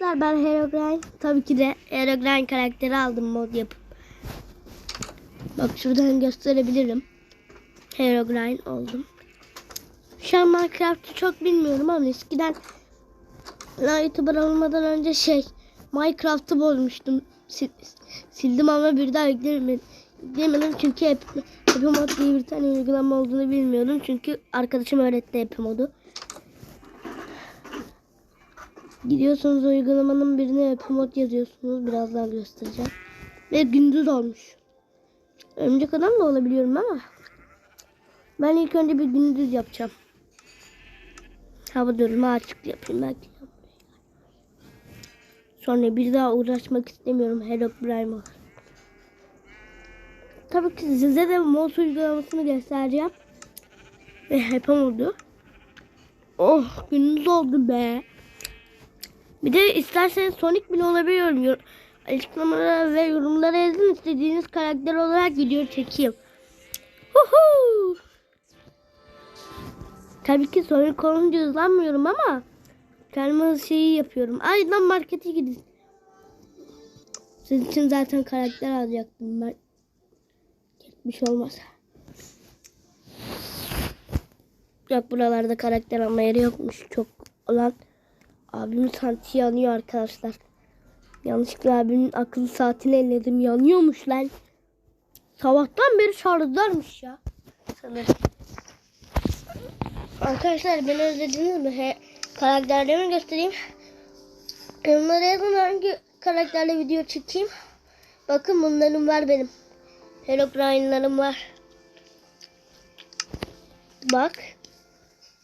Ben Herobrine tabii ki de Herobrine karakteri aldım mod yapıp. Bak şuradan gösterebilirim. Herobrine oldum. Şu an Minecraft'ı çok bilmiyorum ama eskiden YouTuber olmadan önce şey Minecraft'ı bozmuştum. Sil- sildim ama bir daha yüklemedim. Yüklemedim çünkü hep Mod diye bir tane uygulama olduğunu bilmiyordum. Çünkü arkadaşım öğretti Happy Mod'u. Gidiyorsunuz uygulamanın birine Happy Mod yazıyorsunuz. Birazdan göstereceğim. Ve gündüz olmuş. Örümcek adam da olabiliyorum ama ben ilk önce bir gündüz yapacağım. Hava durumu açık yapayım belki. Sonra bir daha uğraşmak istemiyorum Herobrine'la. Tabii ki size de mod uygulamasını göstereceğim. Ve oldu. Oh gündüz oldu be. Bir de isterseniz Sonic bile olabiliyorum. Yor- Açıklamalara ve yorumlara yazın istediğiniz karakter olarak video çekeyim. Huhu. Tabii ki Sonic olunca hızlanmıyorum ama kendime şeyi yapıyorum. Aydan markete gidin. Sizin için zaten karakter alacaktım ben. Gitmiş olmaz. Yok buralarda karakter alma yeri yokmuş. Çok olan abimin saati yanıyor arkadaşlar. Yanlışlıkla abimin akıllı saatini elledim. Yanıyormuş lan. Sabahtan beri şarjdaymış ya. Sanırım. Arkadaşlar beni özlediniz mi? He, karakterlerimi göstereyim. Yorumlara yazın hangi karakterle video çekeyim. Bakın bunların var benim. Herobrine'larım var. Bak.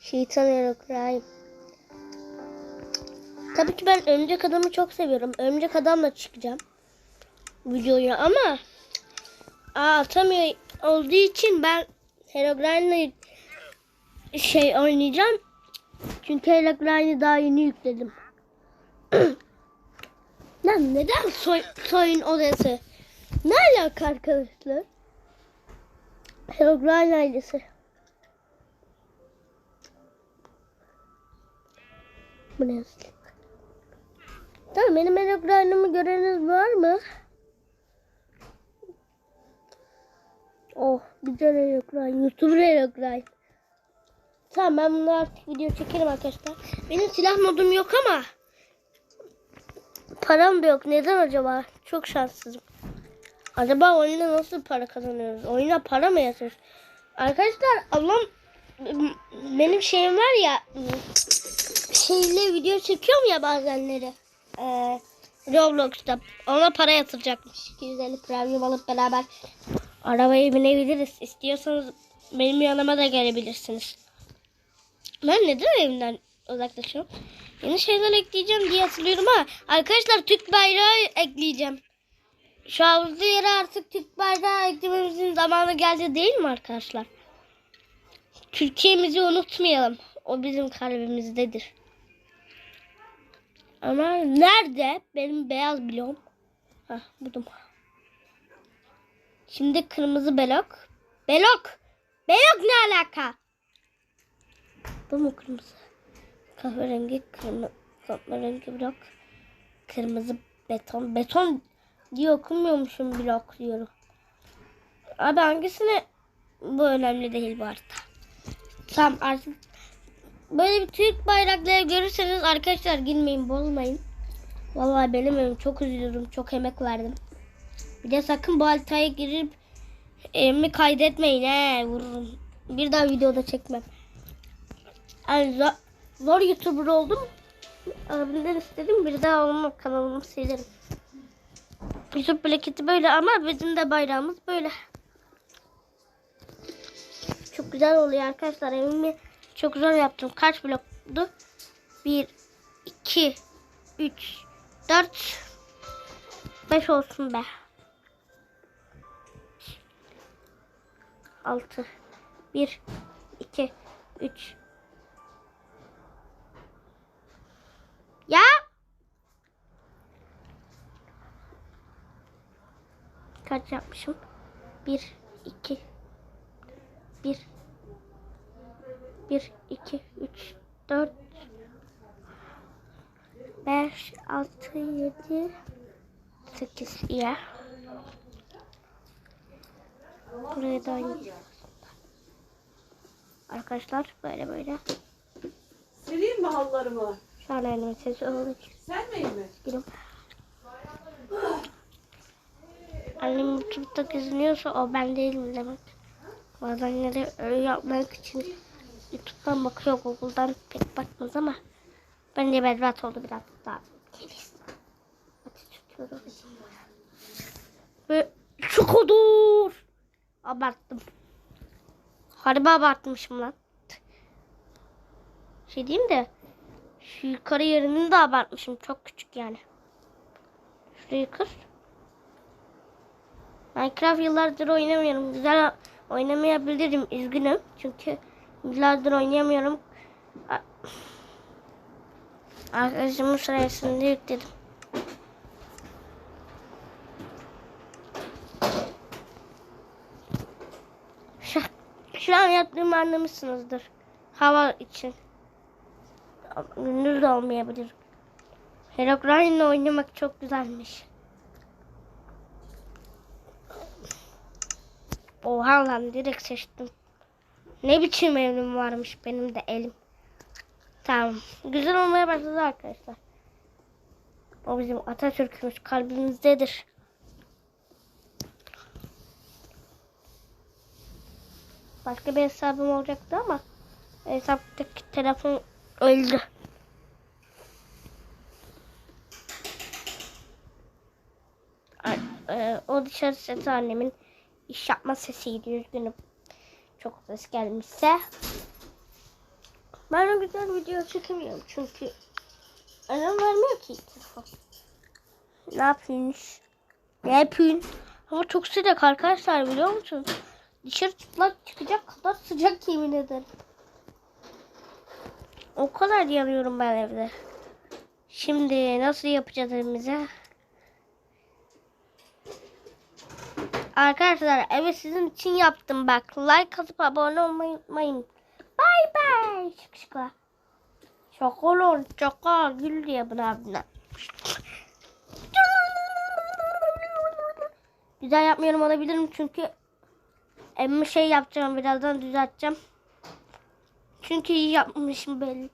Şeytan Herobrine. Tabii ki ben Örümcek Adam'ı çok seviyorum. Örümcek Adam'la çıkacağım videoya ama aa, atamıyor olduğu için ben Herobrine'la şey oynayacağım. Çünkü Herobrine'i daha yeni yükledim. Lan neden soy, soyun odası? Ne alaka arkadaşlar? Herobrine ailesi. Bu ne? Tamam benim Herobrine'ımı göreniniz var mı? Oh güzel Herobrine. YouTuber Herobrine. Tamam ben bunu artık video çekerim arkadaşlar. Benim silah modum yok ama param da yok. Neden acaba? Çok şanssızım. Acaba oyunda nasıl para kazanıyoruz? Oyuna para mı yatıyoruz? Arkadaşlar ablam benim şeyim var ya şeyle video çekiyorum ya bazenleri. Ee, Roblox'ta ona para yatıracakmış. 250 premium alıp beraber arabaya binebiliriz. İstiyorsanız benim yanıma da gelebilirsiniz. Ben neden evimden uzaklaşıyorum? Yeni şeyler ekleyeceğim diye hatırlıyorum ha. Arkadaşlar Türk bayrağı ekleyeceğim. Şu havuzlu yere artık Türk bayrağı eklememizin zamanı geldi değil mi arkadaşlar? Türkiye'mizi unutmayalım. O bizim kalbimizdedir. Ama nerede? Benim beyaz bloğum. Hah buldum. Şimdi kırmızı blok. Blok. Blok ne alaka? Bu mu kırmızı? Kahverengi kırmızı. Kahverengi blok. Kırmızı beton. Beton diye okumuyormuşum blok diyorum. Abi hangisini? Bu önemli değil bu arada. Tamam artık böyle bir Türk bayrakları görürseniz arkadaşlar girmeyin bozmayın. Vallahi benim evim çok üzülürüm. Çok emek verdim. Bir de sakın bu haritaya girip evimi kaydetmeyin he vururum. Bir daha videoda çekmem. Yani zor, zor YouTuber oldum. Abimden istedim bir daha olma kanalımı silerim. YouTube plaketi böyle ama bizim de bayrağımız böyle. Çok güzel oluyor arkadaşlar. Evimi çok zor yaptım. Kaç bloktu? 1, 2, 3, 4, 5 olsun be. 6, 1, 2, 3. Ya! Kaç yapmışım? 1, 2, 1 1 2 3 4 5, 6, 7, 8 iyi. Buraya da. Arkadaşlar böyle böyle. Sileyim mi hallarımı? An elime sesi oldu. Sen miyim mi? Gidim. Annem YouTube'da geziniyorsa o ben değilim demek. Bazenleri öyle yapmak için YouTube'dan bakıyor Google'dan pek bakmaz ama bence berbat oldu biraz daha. Çekiyorum. Ve şu kadar. Abarttım. Harbi abartmışım lan. Şey diyeyim de şu yukarı yerini de abartmışım. Çok küçük yani. Şurayı kır. Minecraft yıllardır oynamıyorum. Güzel oynamayabilirim. Üzgünüm. Çünkü yıllardır oynayamıyorum. Arkadaşımın sayesinde yükledim. Şu, an yaptığımı anlamışsınızdır. Hava için. Gündüz de olmayabilir. Herobrine'le oynamak çok güzelmiş. Oha lan direkt seçtim. Ne biçim elim varmış benim de elim. Tamam. Güzel olmaya başladı arkadaşlar. O bizim Atatürk'ümüz kalbimizdedir. Başka bir hesabım olacaktı ama hesaptaki telefon öldü. E, o dışarı sesi annemin iş yapma sesiydi üzgünüm. Çok ses gelmişse. Ben o güzel video çekemiyorum çünkü annem vermiyor ki telefon. Ne yapıyorsunuz? Ne yapıyorsun? Hava çok sıcak arkadaşlar biliyor musun? Dışarı çıplak çıkacak kadar sıcak yemin ederim. O kadar yanıyorum ben evde. Şimdi nasıl yapacağız evimize? Arkadaşlar evi sizin için yaptım bak. Like atıp abone olmayı unutmayın. Bay bay. Şık şıkla. Çok olur. Çok gül diye buna abine. Güzel yapmıyorum olabilirim çünkü evime şey yapacağım birazdan düzelteceğim. Çünkü iyi yapmışım belli.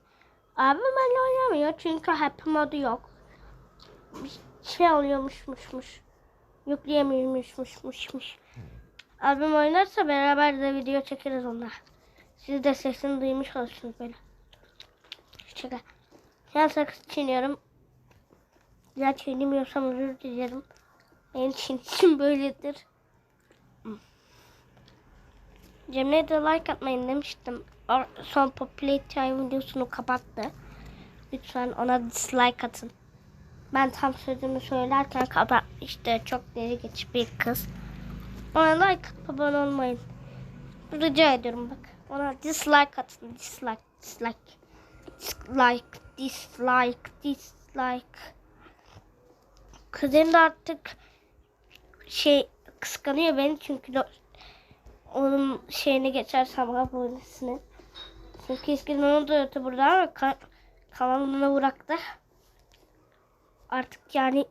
Abim benimle oynamıyor çünkü happy modu yok. Bir şey oluyormuşmuşmuş. Yükleyemiyormuşmuşmuş. Abim oynarsa beraber de video çekeriz onunla. Siz de sesini duymuş olursunuz böyle. Şaka. Şu an sakız çiğniyorum. Güzel çiğnemiyorsam özür dilerim. Benim için böyledir. Cemre'ye de like atmayın demiştim. O son Populate videosunu kapattı. Lütfen ona dislike atın. Ben tam sözümü söylerken kapat işte çok deli geç bir kız. Ona like abone olmayın. Rica ediyorum bak. Ona dislike atın. Dislike, dislike. Dislike, dislike, dislike. Kızım da artık şey kıskanıyor beni çünkü onun şeyine geçersem abonesine. Çünkü eskiden onu da yoktu burada ama ka- kanalına bıraktı. Artık yani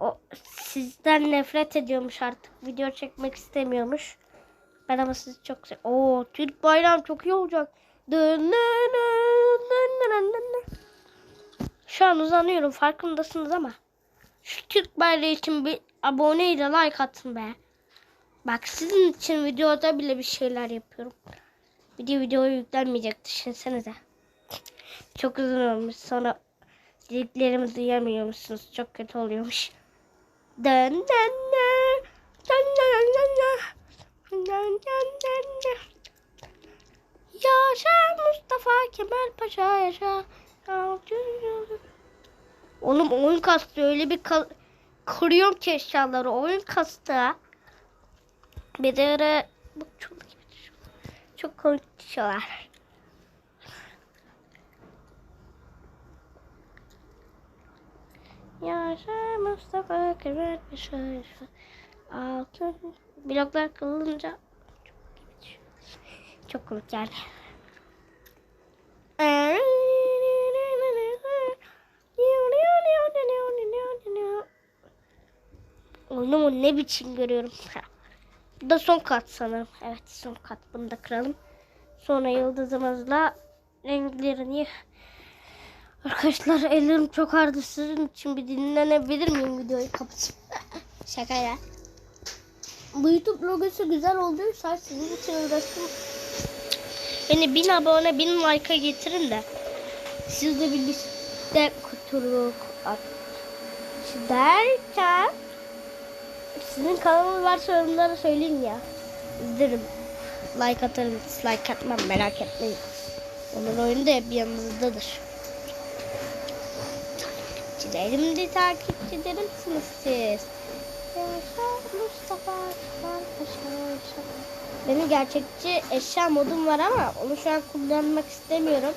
o sizden nefret ediyormuş artık. Video çekmek istemiyormuş. Ben ama sizi çok sev. Oo Türk bayram çok iyi olacak. Şu an uzanıyorum farkındasınız ama. Şu Türk bayrağı için bir abone ile like atın be. Bak sizin için videoda bile bir şeyler yapıyorum. Video videoya yüklenmeyecek düşünsenize. Çok uzun olmuş. Sonra dediklerimi duyamıyormuşsunuz. Çok kötü oluyormuş. Dön dön dön. Dön dön dön dön. Dön dön dön dön. Yaşa Mustafa Kemal Paşa yaşa. Oğlum oyun kastı öyle bir ka- kırıyorum ki eşyaları oyun kastı. Bir de ara çok çok komik şeyler. Yaşar Mustafa Kemal Yaşar. Altın bloklar kırılınca çok komik yani. Oyunumu ne biçim görüyorum. Bu da son kat sanırım. Evet son kat. Bunu da kıralım. Sonra yıldızımızla renklerini Arkadaşlar ellerim çok ağrıdı. Sizin için bir dinlenebilir miyim videoyu kapatıp? Şaka ya. Bu YouTube logosu güzel olduysa sizin için uğraştım. Beni bin abone bin like'a getirin de siz de bir liste kuturluk at. Derken sizin kanalınız varsa yorumlara söyleyin ya. İzlerim. Like atarım, dislike atmam merak etmeyin. Onun oyunu da hep yanınızdadır. Takipçilerim de takipçilerimsiniz siz. Mustafa. Benim gerçekçi eşya modum var ama onu şu an kullanmak istemiyorum.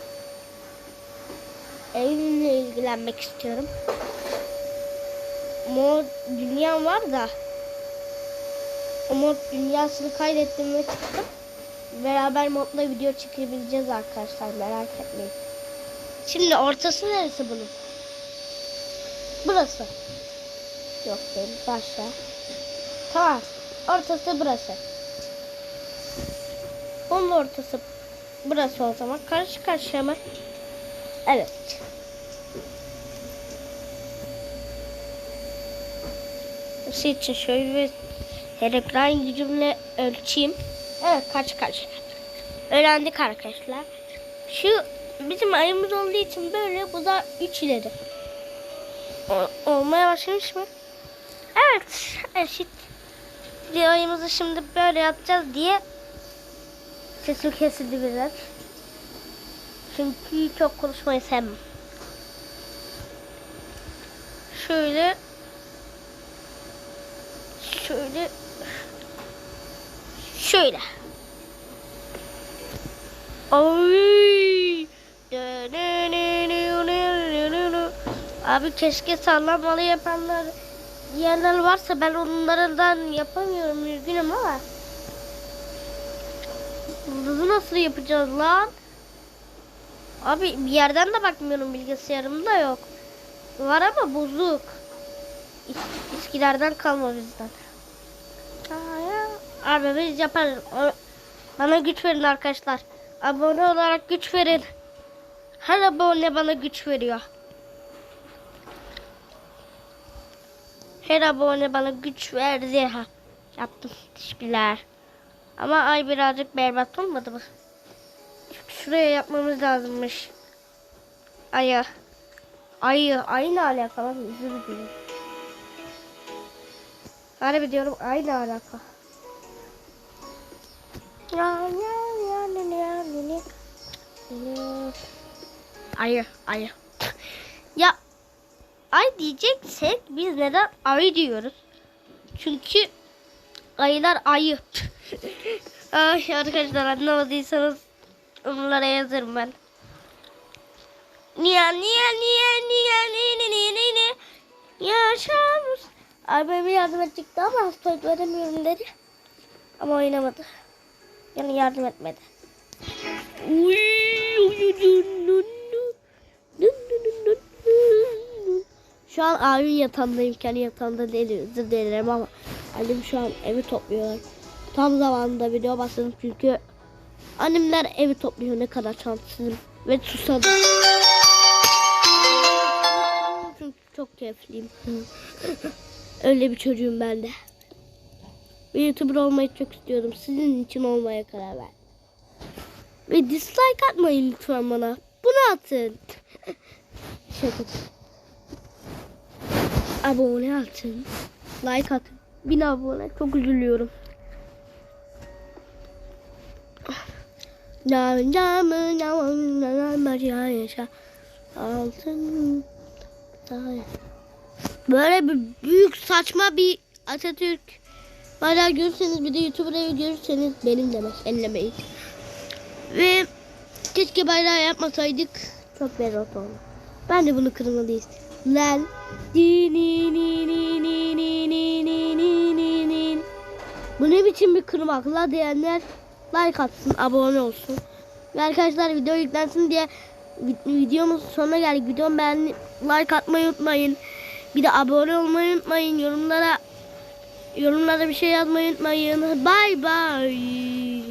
Evimle ilgilenmek istiyorum. Mod dünyam var da o mod dünyasını kaydettim ve çıktım. Beraber modla video çekebileceğiz arkadaşlar merak etmeyin. Şimdi ortası neresi bunun? Burası. Yok değil başla. Tamam. Ortası burası. Bunun ortası burası o zaman. Karşı karşıya mı? Evet. Burası için şöyle Heraklan gücümle ölçeyim. Evet kaç kaç. Öğrendik arkadaşlar. Şu bizim ayımız olduğu için böyle bu da 3 ileri. Olmaya başlamış mı? Evet eşit. Ayımızı şimdi böyle yapacağız diye sesim kesildi biraz. Çünkü çok konuşmayı sevmem. Şöyle şöyle şöyle. Ay. Abi keşke sallanmalı yapanlar diyenler varsa ben onlardan yapamıyorum üzgünüm ama Yıldızı nasıl yapacağız lan? Abi bir yerden de bakmıyorum bilgisayarımda yok. Var ama bozuk. Eskilerden kalma bizden. Abi biz yaparız. Bana güç verin arkadaşlar. Abone olarak güç verin. Her abone bana güç veriyor. Her abone bana güç verdi. Ha. Yaptım. Teşekkürler. Ama ay birazcık berbat olmadı mı? Şuraya yapmamız lazımmış. Ayı. Ayı. Ayı ne alaka lan? Özür dilerim. Harbi diyorum ayı ne alaka? Ya ya ya ne ya ne ne. Ne. Ayı. Ayı. ya ay diyeceksek biz neden ayı diyoruz? Çünkü ayılar ayı. Ay arkadaşlar anlamadıysanız onlara yazarım ben. Niye niye niye niye niye niye niye niye yaşamız. Abime yardım edecekti ama hastaydı veremiyorum dedi. Ama oynamadı. Yani yardım etmedi. Uy, uy, dun, dun. Dun, dun, dun, dun, dun. Şu an abimin yatağındayım. Kendi yatağında değil. Özür dilerim ama annem şu an evi topluyorlar. Tam zamanında video başladım çünkü annemler evi topluyor. Ne kadar şanslıyım. Ve susadım. Çünkü çok keyifliyim. Öyle bir çocuğum ben de. Bir YouTuber olmayı çok istiyordum. Sizin için olmaya karar verdim. Ve dislike atmayın lütfen bana. Bunu atın. Şaka. Abone atın. Like atın. Bin abone. Çok üzülüyorum. Camı camı yaşa. Altın. Böyle bir büyük saçma bir Atatürk Hala görürseniz bir de YouTuber'ı görürseniz benim demek ellemeyin. Ve keşke bayrağı yapmasaydık. Çok berbat oldu. Ben de bunu kırmalıyız lel di ni ni ni ni ni ni ni ni ni ni Bu ne biçim bir kırmak la diyenler like atsın abone olsun. Ve arkadaşlar video yüklensin diye videomuz sonuna geldik. Videomu beğen like atmayı unutmayın. Bir de abone olmayı unutmayın. Yorumlara yorumlara bir şey yazmayı unutmayın. Bye bye.